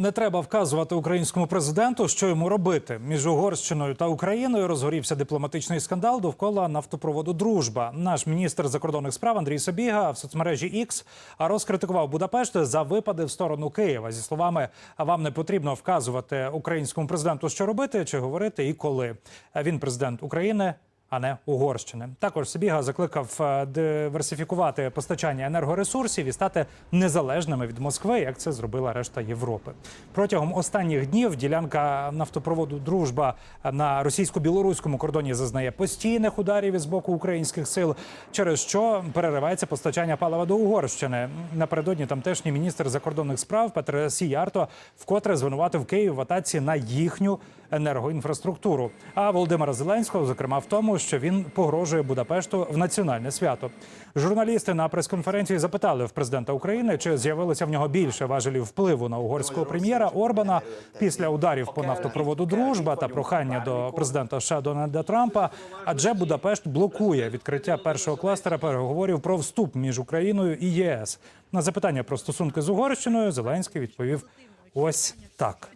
Не треба вказувати українському президенту, що йому робити. Між Угорщиною та Україною розгорівся дипломатичний скандал довкола нафтопроводу Дружба. Наш міністр закордонних справ Андрій Собіга в соцмережі X розкритикував Будапешт за випади в сторону Києва зі словами: «А вам не потрібно вказувати українському президенту, що робити чи говорити і коли. Він президент України а не Угорщини. Також Сибіга закликав е, диверсифікувати постачання енергоресурсів і стати незалежними від Москви, як це зробила решта Європи. Протягом останніх днів ділянка нафтопроводу Дружба на російсько-білоруському кордоні зазнає постійних ударів із боку українських сил, через що переривається постачання палива до Угорщини. Напередодні тамтешній міністр закордонних справ Петр Сіярто вкотре звинуватив Київ в атаці на їхню енергоінфраструктуру. А Володимира Зеленського, зокрема, в тому, що він погрожує Будапешту в національне свято. Журналісти на прес-конференції запитали в президента України, чи з'явилося в нього більше важелів впливу на угорського прем'єра Орбана після ударів по нафтопроводу Дружба та прохання до президента США Дональда Трампа. Адже Будапешт блокує відкриття першого кластера переговорів про вступ між Україною і ЄС. На запитання про стосунки з Угорщиною Зеленський відповів ось так.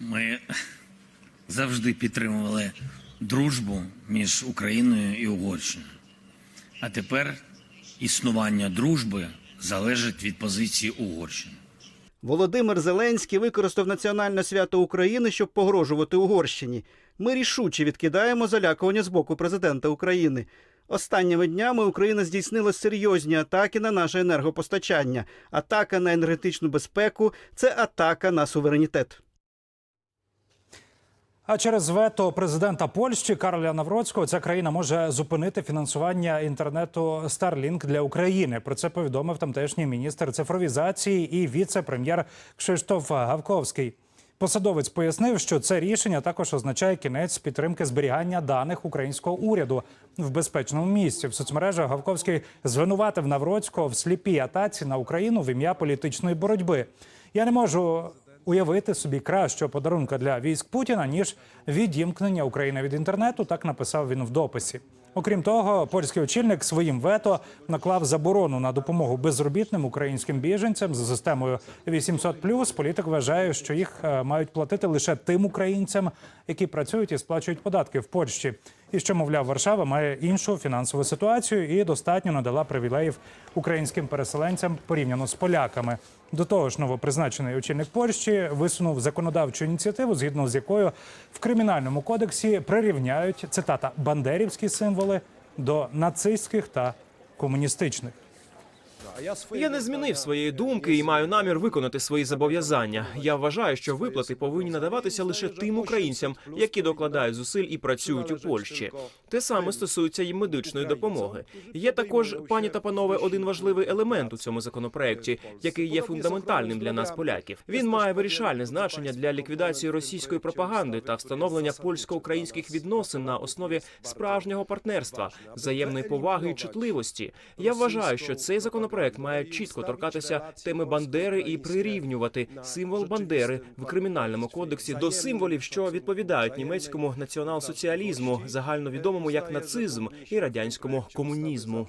Ми завжди підтримували дружбу між Україною і Угорщиною. А тепер існування дружби залежить від позиції Угорщини. Володимир Зеленський використав національне свято України, щоб погрожувати Угорщині. Ми рішуче відкидаємо залякування з боку президента України. Останніми днями Україна здійснила серйозні атаки на наше енергопостачання. Атака на енергетичну безпеку це атака на суверенітет. А через вето президента Польщі Кароля Навроцького ця країна може зупинити фінансування інтернету Starlink для України. Про це повідомив тамтешній міністр цифровізації і віце-прем'єр Кшиштоф Гавковський. Посадовець пояснив, що це рішення також означає кінець підтримки зберігання даних українського уряду в безпечному місці. В соцмережах Гавковський звинуватив Навроцького в сліпій атаці на Україну в ім'я політичної боротьби. Я не можу уявити собі кращого подарунка для військ Путіна ніж відімкнення України від інтернету. Так написав він в дописі. Окрім того, польський очільник своїм вето наклав заборону на допомогу безробітним українським біженцям за системою 800+. Політик вважає, що їх е, мають платити лише тим українцям, які працюють і сплачують податки в Польщі. І що, мовляв, Варшава має іншу фінансову ситуацію і достатньо надала привілеїв українським переселенцям порівняно з поляками. До того ж, новопризначений очільник Польщі висунув законодавчу ініціативу, згідно з якою в кримінальному кодексі прирівняють цитата бандерівські символи до нацистських та комуністичних. Я не змінив своєї думки і маю намір виконати свої зобов'язання. Я вважаю, що виплати повинні надаватися лише тим українцям, які докладають зусиль і працюють у Польщі. Те саме стосується і медичної допомоги. Є також, пані та панове, один важливий елемент у цьому законопроекті, який є фундаментальним для нас, поляків. Він має вирішальне значення для ліквідації російської пропаганди та встановлення польсько-українських відносин на основі справжнього партнерства, взаємної поваги і чутливості. Я вважаю, що цей законопроект має чітко торкатися теми Бандери і прирівнювати символ Бандери в кримінальному кодексі до символів, що відповідають німецькому націонал-соціалізму, загальновідомому як нацизм і радянському комунізму.